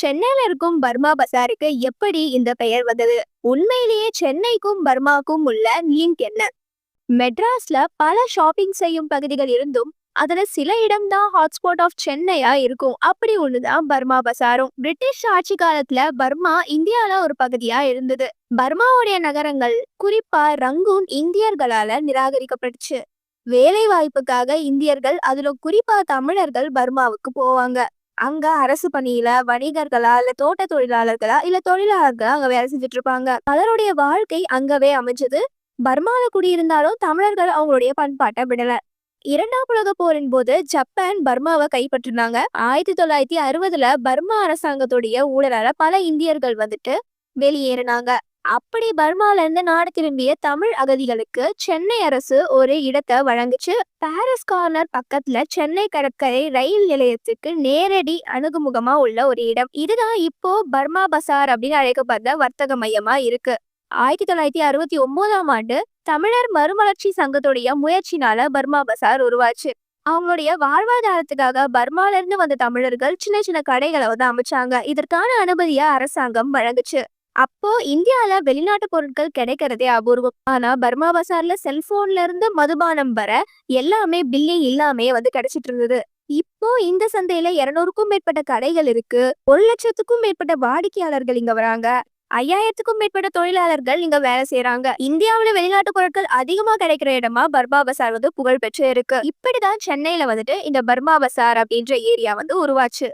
சென்னையில இருக்கும் பர்மா பசாருக்கு எப்படி இந்த பெயர் வந்தது? உண்மையிலேயே சென்னைக்கும் பர்மாக்கும் உள்ள லிங்க் என்ன? மெட்ராஸ்ல பல ஷாப்பிங் செய்யும் பகுதிகள் இருந்தும் அதுல சில இடம்தான் ஹாட்ஸ்பாட் ஆஃப் சென்னையா இருக்கும். அப்படி ஒண்ணுதான் பர்மா பசாரும். பிரிட்டிஷ் ஆட்சி காலத்துல பர்மா இந்தியால ஒரு பகுதியா இருந்தது. பர்மாவுடைய நகரங்கள் குறிப்பா ரங்கூன் இந்தியர்களால நிராகரிக்கப்பட்டுச்சு. வேலை வாய்ப்புக்காக இந்தியர்கள் அதுல குறிப்பா தமிழர்கள் பர்மாவுக்கு போவாங்க. அங்க அரசு பணியில வணிகர்களா இல்ல தோட்ட தொழிலாளர்களா இல்ல தொழிலாளர்களா அங்க வேலை செஞ்சுட்டு இருப்பாங்க பலருடைய வாழ்க்கை அங்கவே அமைஞ்சது. பர்மால குடியிருந்தாலும் தமிழர்கள் அவங்களுடைய பண்பாட்டை விடல. இரண்டாம் உலக போரின் போது ஜப்பான் பர்மாவை கைப்பற்றினாங்க. ஆயிரத்தி தொள்ளாயிரத்தி அறுபதுல பர்மா அரசாங்கத்துடைய ஊழலால பல இந்தியர்கள் வந்துட்டு வெளியேறினாங்க. அப்படி பர்மால இருந்து நாடு திரும்பிய தமிழ் அகதிகளுக்கு சென்னை அரசு ஒரு இடத்தை வழங்குச்சு. பாரிஸ் கார்னர் பக்கத்துல சென்னை கடற்கரை ரயில் நிலையத்துக்கு நேரடி அணுகுமுகமா உள்ள ஒரு இடம். இதுதான் இப்போ பர்மா பசார் அப்படின்னு அழைக்கப்படுற வர்த்தக மையமா இருக்கு. ஆயிரத்தி தொள்ளாயிரத்தி அறுபத்தி ஒன்பதாம் ஆண்டு தமிழர் மறுமலர்ச்சி சங்கத்துடைய முயற்சினால பர்மா பசார் உருவாச்சு. அவங்களுடைய வாழ்வாதாரத்துக்காக பர்மால இருந்து வந்த தமிழர்கள் சின்ன சின்ன கடைகளை வந்து அமைச்சாங்க. இதற்கான அனுமதியை அரசாங்கம் வழங்குச்சு. அப்போ இந்தியால வெளிநாட்டு பொருட்கள் கிடைக்கிறதே அபூர்வம். ஆனா பர்மா பசார்ல செல்போன்ல இருந்து மதுபானம் வர எல்லாமே பில்லிங் இல்லாமே வந்து கிடைச்சிட்டு இருந்தது. இப்போ இந்த சந்தையில இருநூறுக்கும் மேற்பட்ட கடைகள் இருக்கு. ஒரு லட்சத்துக்கும் மேற்பட்ட வாடிக்கையாளர்கள் இங்க வராங்க. ஐயாயிரத்துக்கும் மேற்பட்ட தொழிலாளர்கள் இங்க வேலை செய்யறாங்க இந்தியாவுல வெளிநாட்டு பொருட்கள் அதிகமா கிடைக்கிற இடமா பர்மா பசார் வந்து புகழ் பெற்று இருக்கு. இப்படிதான் சென்னையில வந்துட்டு இந்த பர்மா பசார் அப்படின்ற ஏரியா வந்து உருவாச்சு.